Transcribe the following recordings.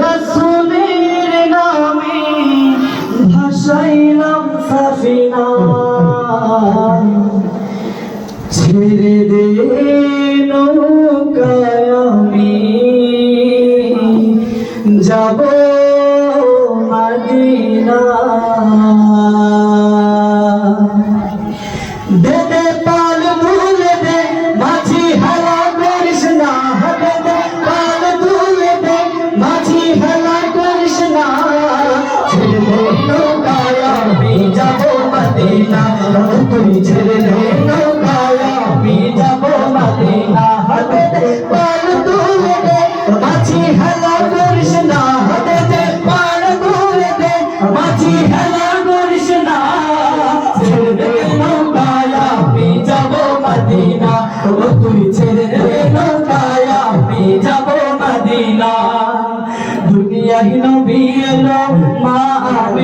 রসুলের নামে ভাসাইলাম সাফিনা। ছেড়ে দে নৌকায় আমি। যাব মদিনা মদিনা তুই ছেড়ে দে নৌকায় আমি যাব মদিনা হাতে দে পাল তুলে দে মাছি হেলা করিস না হাতে মা আমি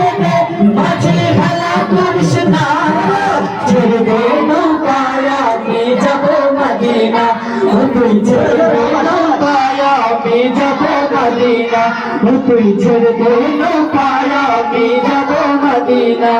তুলে দে মাঝে হেলা করিস না ছেড়ে দে নৌকায়, আমি যাব মদিনা তুই ছেড়ে দে নৌকায় আমি যাব মদিনা তুই যাব মদিনা।